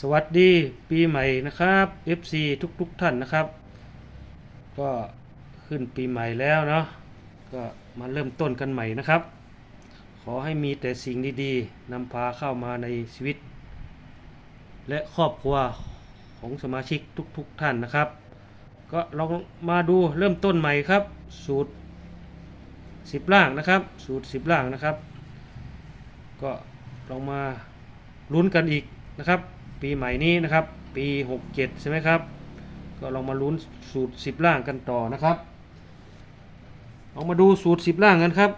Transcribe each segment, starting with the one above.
สวัสดีปีใหม่นะครับ FC ทุกๆทท่านนะครับ ก็ขึ้นปีใหม่แล้วเนาะก็มาเริ่มต้นกันใหม่นะครับ ขอให้มีแต่สิ่งดีๆนำพาเข้ามาในชีวิต และครอบครัวของสมาชิกทุกๆทท่านนะครับ ก็ลองมาดูเริ่มต้นใหม่ครับ สูตร 10 ล่างนะครับ สูตร 10 ล่างนะครับ ก็ลองมาลุ้นกันอีกนะครับ ปีใหม่นี้นะครับ ปี 67 ใช่ไหมครับ ก็ลองมาลุ้นสูตร 10 ล่างกันต่อนะครับลองมาดูสูตร 10 ล่างกันครับ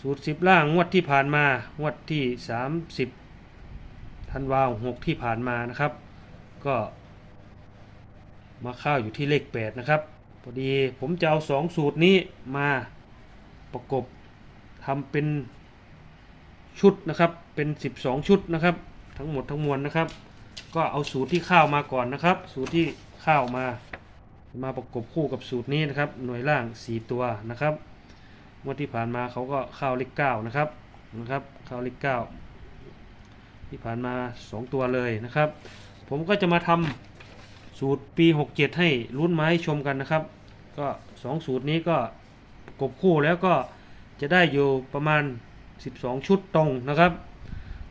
สูตร 10 ล่างงวดที่ผ่านมางวดที่ 30ธันวาคม6ที่ผ่านมานะครับ ก็มาเข้าอยู่ที่เลข 8 นะครับพอดีผมจะเอา 2 สูตรนี้มาประกบทำเป็นชุดนะครับเป็น 12 ชุดนะครับ ทั้งหมดทั้งมวลนะครับ ก็เอาสูตรที่ข้าวมาก่อนนะครับ สูตรที่ข้าวมา มาประกบคู่กับสูตรนี้นะครับ หน่วยล่าง 4 ตัวนะครับงวดที่ผ่านมาเขาก็ข้าวเลข9นะครับนะครับข้าวเลข9ที่ผ่านมา 2 ตัวเลยนะครับ ผมก็จะมาทำสูตรปี 67 ให้รุ่นมาให้ชมกันนะครับ ก็ 2 สูตรนี้ก็ประกบคู่แล้วก็จะได้อยู่ประมาณ 12 ชุดตรงนะครับ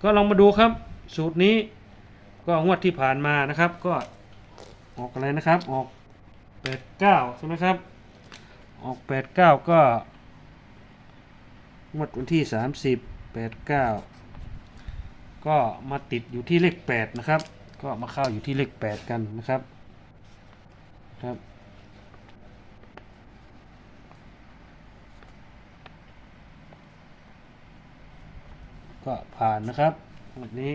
ก็ลองมาดูครับ สูตรนี้ก็งวดที่ผ่านมานะครับ ก็ออกอะไรนะครับ ออก89ใช่ไหมครับ ออก89ก็งวดวันที่30 89ก็มาติดอยู่ที่เลข8นะครับ ก็มาเข้าอยู่ที่เลข8กันนะครับครับก็ผ่านนะครับแบบนี้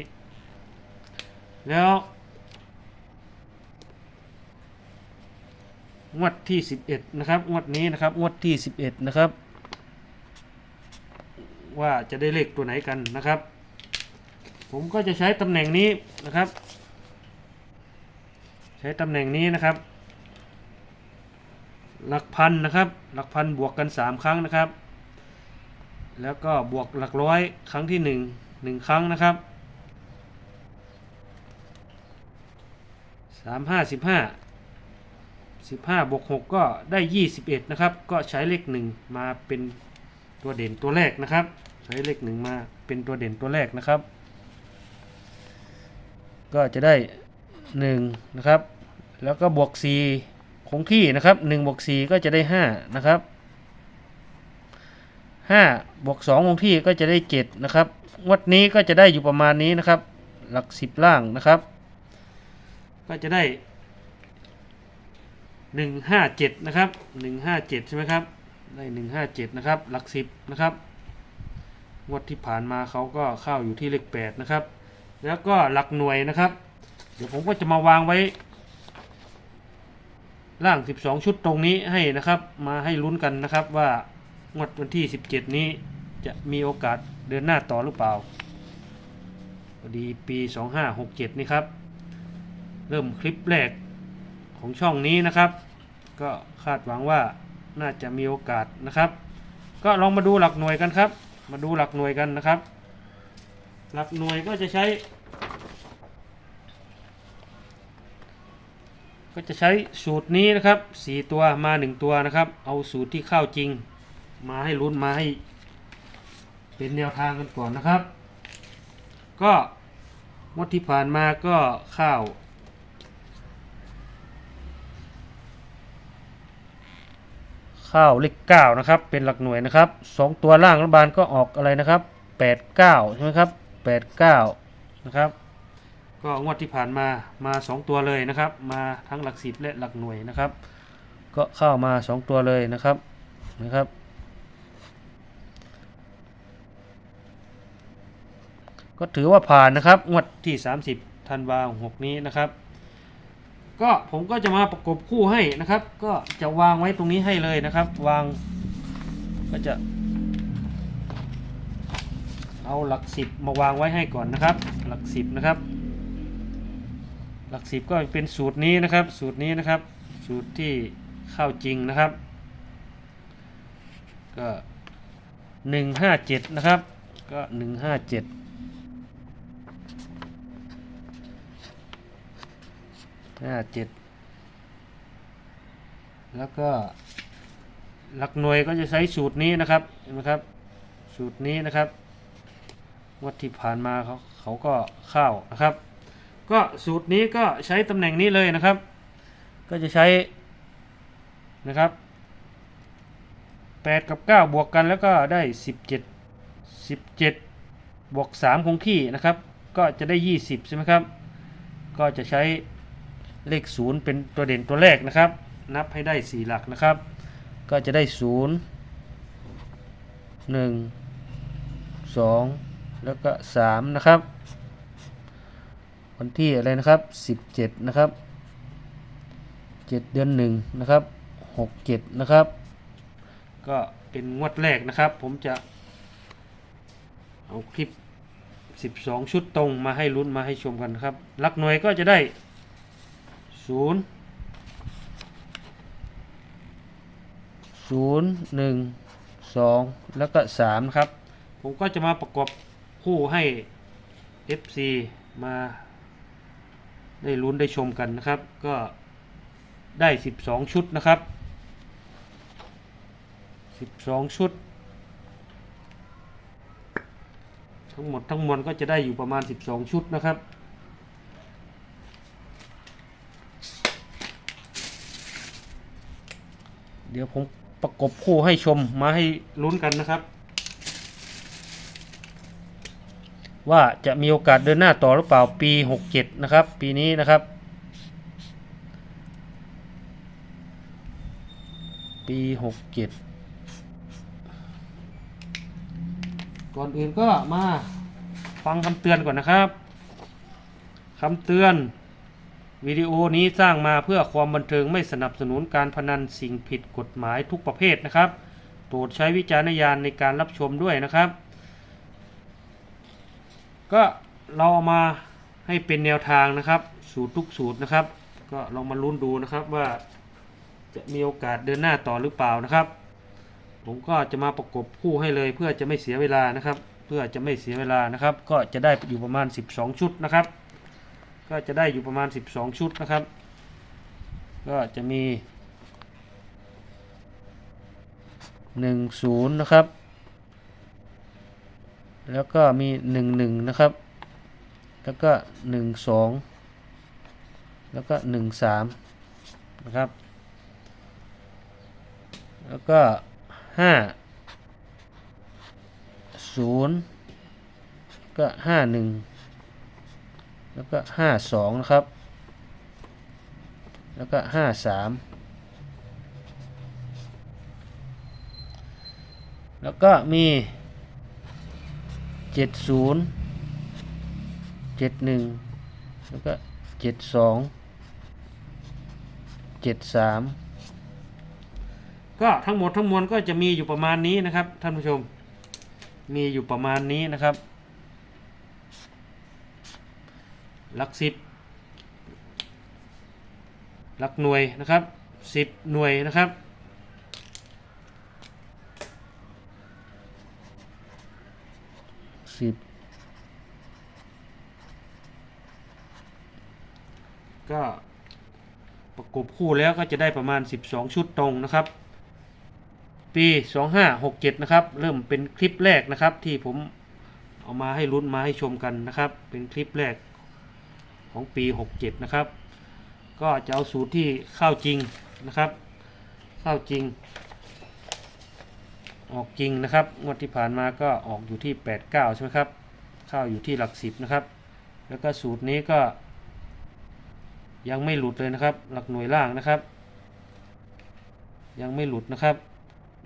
แล้ว งวดที่11นะครับ งวดนี้นะครับ งวดที่11นะครับ ว่าจะได้เลขตัวไหนกันนะครับ ผมก็จะใช้ตำแหน่งนี้นะครับ ใช้ตำแหน่งนี้นะครับ หลักพันนะครับ หลักพันบวกกัน3ครั้งนะครับ แล้วก็บวกหลักร้อยครั้งที่1 1ครั้งนะครับ 3 5 15 15บห้าสิบห้าบวก6ก็ได้21นะครับ ก็ใช้เลข1มาเป็นตัวเด่นตัวแรกนะครับ ใช้เลข1มาเป็นตัวเด่นตัวแรกนะครับ ก็จะได้1นะครับ แล้วก็บวก4คงที่นะครับ1บวก4ก็จะได้5นะครับ5บวก2คงที่ก็จะได้7นะครับงวดนี้ก็จะได้อยู่ประมาณนี้นะครับ หลัก10ล่างนะครับ ก็จะได้ 157 นะครับ 157 ใช่ไหมครับ ได้ 157 นะครับ หลัก 10 นะครับ งวดที่ผ่านมาเขาก็เข้าอยู่ที่เลข 8 นะครับ แล้วก็หลักหน่วยนะครับ เดี๋ยวผมก็จะมาวางไว้ ล่าง 12 ชุดตรงนี้ให้นะครับ มาให้ลุ้นกันนะครับว่างวดวันที่ 17 นี้จะมีโอกาสเดินหน้าต่อหรือเปล่าพอดีปี 2567 นี่ครับ เริ่มคลิปแรกของช่องนี้นะครับ ก็คาดหวังว่าน่าจะมีโอกาสนะครับ ก็ลองมาดูหลักหน่วยกันครับ มาดูหลักหน่วยกันนะครับ หลักหน่วยก็จะใช้ ก็จะใช้สูตรนี้นะครับ 4 ตัวมา 1 ตัวนะครับ เอาสูตรที่เข้าจริง มาให้ลุ้นมาให้ เป็นแนวทางกันก่อนนะครับ ก็งวดที่ผ่านมาก็ข้าว ข้าวเลขเก้านะครับ เป็นหลักหน่วยนะครับสองตัวล่างรัฐบาลก็ออกอะไรนะครับแปดเก้าใช่ไหมครับแปดเก้านะครับ ก็งวดที่ผ่านมามาสองตัวเลยนะครับ มาทั้งหลักสิบและหลักหน่วยนะครับ ก็เข้ามาสองตัวเลยนะครับนะครับก็ถือว่าผ่านนะครับ งวดที่ 30 ธันวาคม6นี้นะครับ ก็ผมก็จะมาประกบคู่ให้นะครับ ก็จะวางไว้ตรงนี้ให้เลยนะครับ วางก็จะ เอาหลักสิบมาวางไว้ให้ก่อนนะครับ หลักสิบนะครับ หลักสิบก็เป็นสูตรนี้นะครับ สูตรนี้นะครับ สูตรที่เข้าจริงนะครับ ก็หนึ่งห้าเจ็ดนะครับ ก็หนึ่งห้าเจ็ด ห้าเจ็ดแล้วก็หลักหน่วยก็จะใช้สูตรนี้นะครับเห็นไหมครับ สูตรนี้นะครับวัดที่ผ่านมาเขาเขาก็เข้านะครับ ก็สูตรนี้ก็ใช้ตำแหน่งนี้เลยนะครับ ก็จะใช้นะครับ8 กับ 9 บวกกันแล้วก็ได้ 17 17 บวก 3 คงที่นะครับ ก็จะได้ 20 ใช่ไหมครับ ก็จะใช้ เลข 0 เป็นตัวเด่นตัวแรกนะครับ นับให้ได้ 4 หลักนะครับ ก็จะได้ 0 1 2 แล้วก็3นะครับ วันที่อะไรนะครับ 17 นะครับ 7 เดือน 1 นะครับ 67 นะครับ ก็เป็นงวดแรกนะครับ ผมจะเอาคลิป 12 ชุดตรงมาให้ลุ้นมาให้ชมกันครับลักหน่วยก็จะได้ 0 0 1 2แล้วก็3นะครับ ผมก็จะมาประกอบคู่ให้ FC มาได้ลุ้นได้ชมกันนะครับ ก็ได้ 12 ชุดนะครับ 12 ชุด ทั้งหมดทั้งมวลก็จะได้อยู่ประมาณ 12 ชุดนะครับ เดี๋ยวผมประกบคู่ให้ชมมาให้ลุ้นกันนะครับ ว่าจะมีโอกาสเดินหน้าต่อหรือเปล่าปี 67 นะครับ ปีนี้นะครับ ปี 67 ก่อนอื่นก็มาฟังคำเตือนก่อนนะครับคำเตือน วิดีโอนี้สร้างมาเพื่อความบันเทิงไม่สนับสนุนการพนันสิ่งผิดกฎหมายทุกประเภทนะครับโปรดใช้วิจารณญาณในการรับชมด้วยนะครับ ก็เราเอามาให้เป็นแนวทางนะครับ สูตรทุกสูตรนะครับ ก็ลองมาลุ้นดูนะครับว่าจะมีโอกาสเดินหน้าต่อหรือเปล่านะครับ ผมก็จะมาประกบคู่ให้เลยเพื่อจะไม่เสียเวลานะครับ เพื่อจะไม่เสียเวลานะครับ ก็จะได้อยู่ประมาณ 12 ชุดนะครับ ก็จะได้อยู่ประมาณ 12 ชุดนะครับ ก็จะมี 10 นะครับ แล้วก็มี 11 นะครับ แล้วก็ 12 แล้วก็ 13 นะครับ แล้วก็ห้าศูนย์ก็ห้าหนึ่ง แล้วก็ห้าสองนะครับ แล้วก็ห้าสามแล้วก็มีเจ็ดศูนย์เจ็ดหนึ่งแล้วก็เจ็ดสองเจ็ดสามก็ทั้งหมดทั้งมวลก็จะมีอยู่ประมาณนี้นะครับท่านผู้ชม มีอยู่ประมาณนี้นะครับ หลักสิบหลักหน่วยนะครับสิบหน่วยนะครับสิบก็ประกบคู่แล้วก็จะได้ประมาณ 12 ชุดตรงนะครับ ปี 2567 นะครับ เริ่มเป็นคลิปแรกนะครับที่ผมเอามาให้ลุ้นมาให้ชมกันนะครับ เป็นคลิปแรก ของปี 67 นะครับ ก็จะเอาสูตรที่เข้าจริงนะครับเข้าจริง ออกจริงนะครับงวดที่ผ่านมาก็ออกอยู่ที่ 89 ใช่ไหมครับเข้าอยู่ที่หลักสิบนะครับ แล้วก็สูตรนี้ก็ ยังไม่หลุดเลยนะครับ หลักหน่วยล่างนะครับ ยังไม่หลุดนะครับ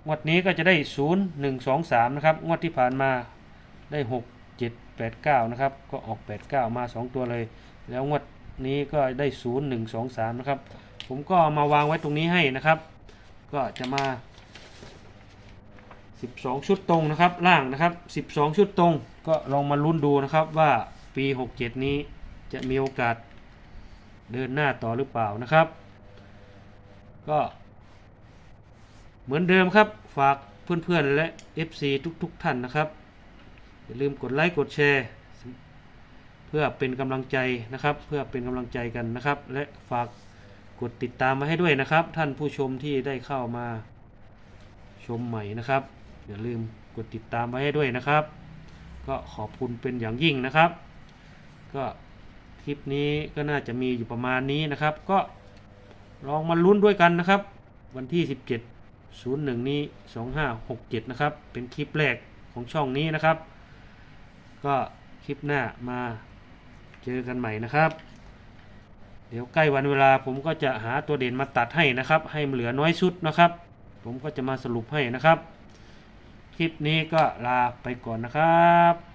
งวดนี้ก็จะได้ 0 1 2 3 นะครับ งวดที่ผ่านมาได้ 6 7 8 9 นะครับ ก็ออก 8 9 มา 2 ตัวเลย แล้วงวดนี้ก็ได้0 1 2 3นะครับ ผมก็มาวางไว้ตรงนี้ให้นะครับ ก็จะมา 12 ชุดตรงนะครับ ล่างนะครับ 12 ชุดตรง ก็ลองมาลุ้นดูนะครับว่าปี 67 นี้จะมีโอกาสเดินหน้าต่อหรือเปล่านะครับ ก็ เหมือนเดิมครับฝากเพื่อนๆและ FC ทุกๆท่านนะครับ อย่าลืมกดไลค์กดแชร์ พื่อพื่อเป็นกำลังใจนะครับ เพื่อเป็นกำลังใจกันนะครับ และฝากกดติดตามมาให้ด้วยนะครับ ท่านผู้ชมที่ได้เข้ามาชมใหม่นะครับ อย่าลืมกดติดตามไว้ให้ด้วยนะครับ ก็ขอบคุณเป็นอย่างยิ่งนะครับ ก็คลิปนี้ก็น่าจะมีอยู่ประมาณนี้นะครับ ก็ลองมาลุ้นด้วยกันนะครับ วันที่ 17 01 นี้ 2567 นะครับ เป็นคลิปแรกของช่องนี้นะครับ ก็คลิปหน้ามา เจอกันใหม่นะครับ เดี๋ยวใกล้วันเวลาผมก็จะหาตัวเด่นมาตัดให้นะครับ ให้เหลือน้อยสุดนะครับ ผมก็จะมาสรุปให้นะครับ คลิปนี้ก็ลาไปก่อนนะครับ